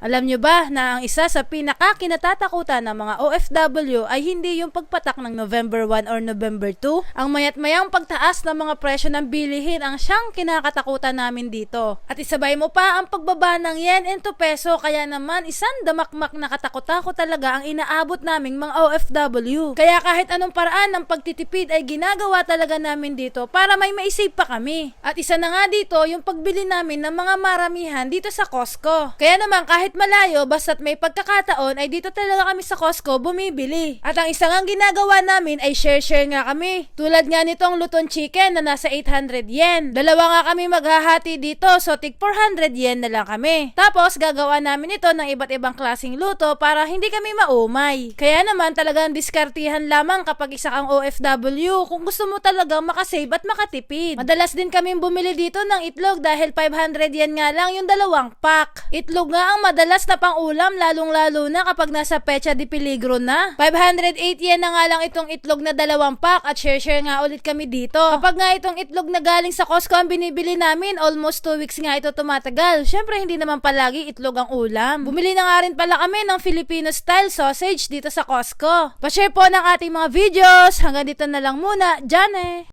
Alam nyo ba na ang isa sa pinakakinatatakutan ng mga OFW ay hindi yung pagpatak ng November 1 or November 2? Ang mayat mayang pagtaas ng mga presyo ng bilihin ang siyang kinakatakutan namin dito. At isabay mo pa ang pagbaba ng yen into peso kaya naman isang damakmak na katakot-takot talaga ang inaabot naming mga OFW. Kaya kahit anong paraan ng pagtitipid ay ginagawa talaga namin dito para may maisip pa kami. At isa na nga dito yung pagbili namin ng mga maramihan dito sa Costco. Kaya naman kahit malayo basta't may pagkakataon ay dito talaga kami sa Costco bumibili. At ang isang ang ginagawa namin ay share-share nga kami. Tulad nga nitong luton chicken na nasa 800 yen. Dalawa nga kami maghahati dito so tig 400 yen na lang kami. Tapos gagawa namin ito ng iba't ibang klasing luto para hindi kami maumay. Kaya naman talagang diskartihan lamang kapag isa kang OFW kung gusto mo talagang makasave at makatipid. Madalas din kami bumili dito ng itlog dahil 500 yen nga lang yung dalawang pack. Itlog nga ang madalas na pang-ulam lalong-lalo na kapag nasa pecha di peligro na. 508 yen na nga lang itong itlog na dalawang pack at share-share nga ulit kami dito. Kapag nga itong itlog na galing sa Costco ang binibili namin, almost 2 weeks nga ito tumatagal. Syempre hindi naman palagi itlog ang ulam. Bumili na nga rin pala kami ng Filipino style sausage dito sa Costco. Pa-share po ng ating mga videos. Hanggang dito na lang muna. Diyan eh.